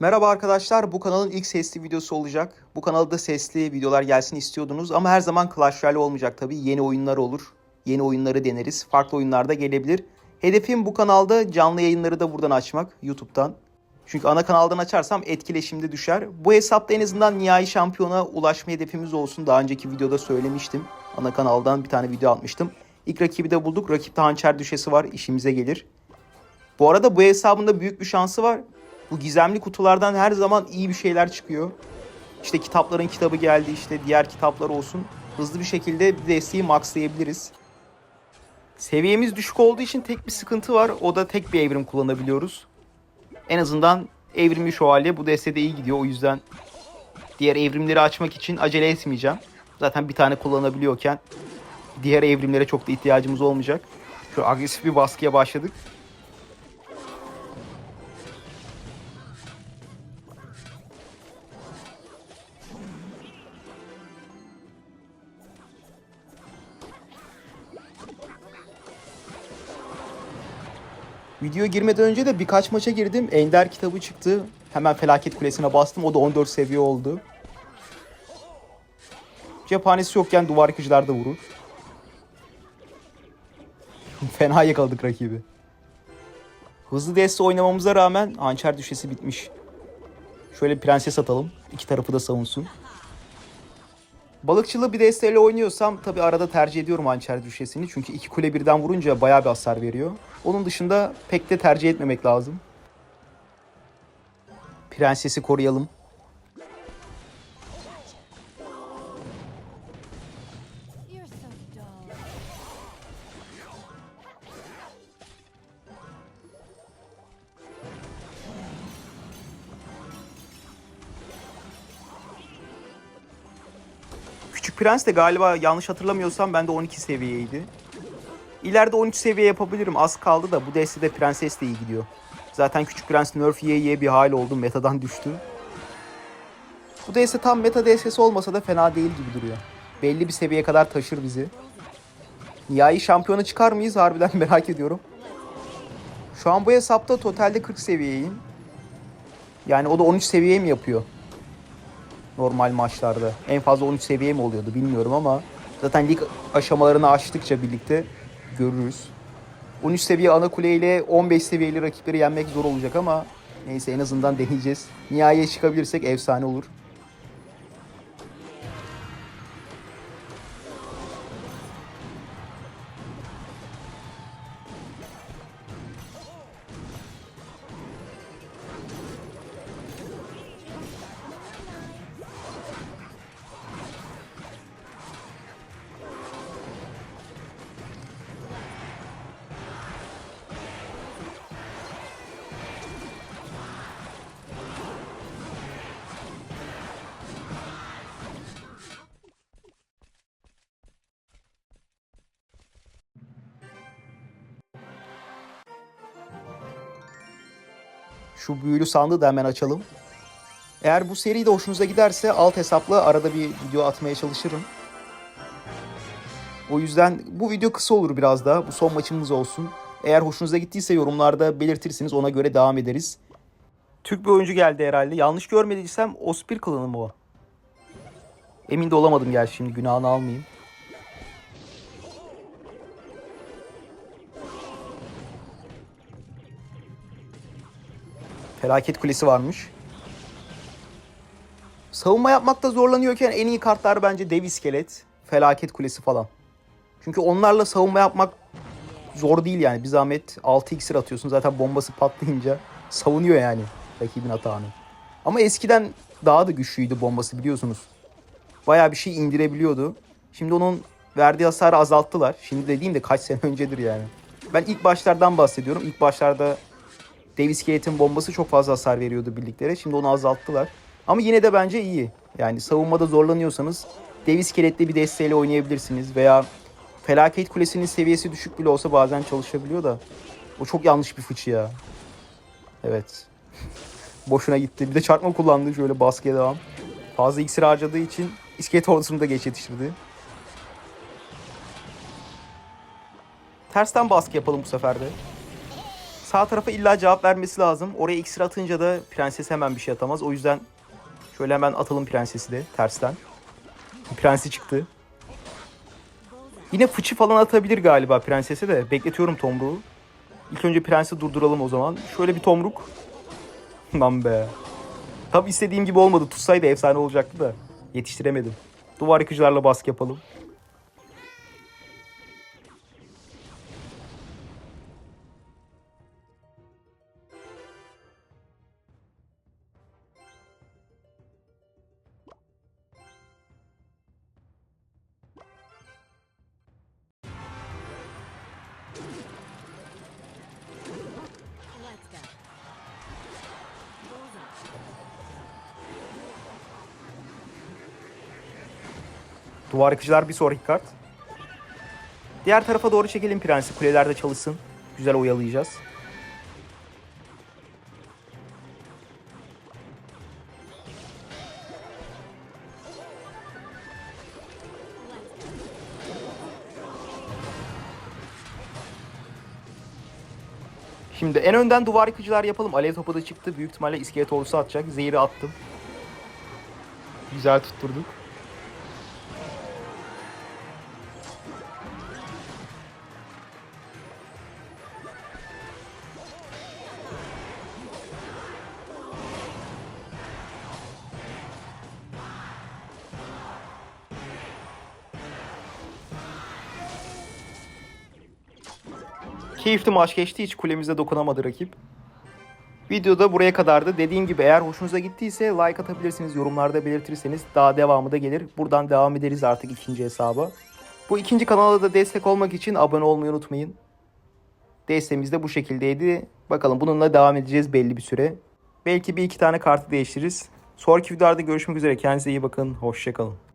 Merhaba arkadaşlar, bu kanalın ilk sesli videosu olacak. Bu kanalda sesli videolar gelsin istiyordunuz ama her zaman Clash Royale olmayacak tabii. Yeni oyunlar olur, yeni oyunları deneriz, farklı oyunlar da gelebilir. Hedefim bu kanalda canlı yayınları da buradan açmak, YouTube'dan. Çünkü ana kanaldan açarsam etkileşimde düşer. Bu hesapta en azından nihai şampiyona ulaşma hedefimiz olsun. Daha önceki videoda söylemiştim. Ana kanaldan bir tane video atmıştım. İlk rakibi de bulduk. Rakipte hançer düşesi var, işimize gelir. Bu arada bu hesabında büyük bir şansı var. Bu gizemli kutulardan her zaman iyi bir şeyler çıkıyor. İşte kitapların kitabı geldi işte diğer kitaplar olsun. Hızlı bir şekilde bir desteği maxlayabiliriz. Seviyemiz düşük olduğu için tek bir sıkıntı var. O da tek bir evrim kullanabiliyoruz. En azından evrimli şövalye bu destede iyi gidiyor. O yüzden diğer evrimleri açmak için acele etmeyeceğim. Zaten bir tane kullanabiliyorken diğer evrimlere çok da ihtiyacımız olmayacak. Şu agresif bir baskıya başladık. Videoya girmeden önce de birkaç maça girdim. Ender kitabı çıktı. Hemen felaket kulesine bastım. O da 14 seviye oldu. Cephanesi yokken duvar yıkıcılar da vurur. Fena yakaladık rakibi. Hızlı deste oynamamıza rağmen hançer düşesi bitmiş. Şöyle prenses atalım. İki tarafı da savunsun. Balıkçılı bir desteyle oynuyorsam tabi arada tercih ediyorum hançer düşesini. Çünkü iki kule birden vurunca bayağı bir hasar veriyor. Onun dışında pek de tercih etmemek lazım. Prensesi koruyalım. Prens de galiba yanlış hatırlamıyorsam bende 12 seviyeydi. İleride 13 seviye yapabilirim. Az kaldı da bu destede Prenses de iyi gidiyor. Zaten Küçük Prens nerf yiye yiye bir hal oldu. Metadan düştü. Bu deste tam meta destesi olmasa da fena değil gibi duruyor. Belli bir seviyeye kadar taşır bizi. Nihai şampiyonu çıkar mıyız harbiden merak ediyorum. Şu an bu hesapta totalde 40 seviyeyim. Yani o da 13 seviye mi yapıyor? Normal maçlarda. En fazla 13 seviye mi oluyordu bilmiyorum ama zaten lig aşamalarını aştıkça birlikte görürüz. 13 seviye ana kule ile 15 seviyeli rakipleri yenmek zor olacak ama neyse en azından deneyeceğiz. Nihayeye çıkabilirsek efsane olur. Şu büyülü sandığı da hemen açalım. Eğer bu seri de hoşunuza giderse alt hesapla arada bir video atmaya çalışırım. O yüzden bu video kısa olur biraz daha. Bu son maçımız olsun. Eğer hoşunuza gittiyse yorumlarda belirtirsiniz. Ona göre devam ederiz. Türk bir oyuncu geldi herhalde. Yanlış görmediysem Ospir klanı mı o? Emin de olamadım gerçi şimdi günahını almayayım. Felaket kulesi varmış. Savunma yapmakta zorlanıyorken en iyi kartlar bence dev iskelet, felaket kulesi falan. Çünkü onlarla savunma yapmak zor değil yani. Bir zahmet 6 iksir atıyorsun zaten bombası patlayınca savunuyor yani rakibin atağını. Ama eskiden daha da güçlüydü bombası biliyorsunuz. Bayağı bir şey indirebiliyordu. Şimdi onun verdiği hasarı azalttılar. Şimdi dediğim de kaç sene öncedir yani. Ben ilk başlardan bahsediyorum. İlk başlarda Dev iskeletin bombası çok fazla hasar veriyordu birliklere. Şimdi onu azalttılar. Ama yine de bence iyi. Yani savunmada zorlanıyorsanız dev iskeletli bir desteğiyle oynayabilirsiniz. Veya felaket kulesinin seviyesi düşük bile olsa bazen çalışabiliyor da. O çok yanlış bir fıçı ya. Evet. Boşuna gitti. Bir de çarpma kullandı şöyle baskıya devam. Fazla iksir harcadığı için iskelet ordusunu da geç yetiştirdi. Tersten baskı yapalım bu sefer de. Sağ tarafa illa cevap vermesi lazım. Oraya iksir atınca da prenses hemen bir şey atamaz. O yüzden şöyle hemen atalım prensesi de tersten. Prensi çıktı. Yine fıçı falan atabilir galiba prensese de. Bekletiyorum tomruğu. İlk önce prensi durduralım o zaman. Şöyle bir tomruk. Lan be. Tam istediğim gibi olmadı. Tutsaydı efsane olacaktı da. Yetiştiremedim. Duvar yıkıcılarla baskı yapalım. Duvar yıkıcılar bir sonraki kart. Diğer tarafa doğru çekelim prensi. Kulelerde çalışsın. Güzel oyalayacağız. Şimdi en önden duvar yıkıcılar yapalım. Alev topu da çıktı. Büyük ihtimalle iskelet ordusu atacak. Zehiri attım. Güzel tutturduk. Keyifli maç geçti. Hiç kulemize dokunamadı rakip. Videoda buraya kadardı. Dediğim gibi eğer hoşunuza gittiyse like atabilirsiniz. Yorumlarda belirtirseniz daha devamı da gelir. Buradan devam ederiz artık ikinci hesaba. Bu ikinci kanala da destek olmak için abone olmayı unutmayın. Desteğimiz de bu şekildeydi. Bakalım bununla devam edeceğiz belli bir süre. Belki bir iki tane kartı değiştiririz. Sonraki videolarda görüşmek üzere. Kendinize iyi bakın. Hoşçakalın.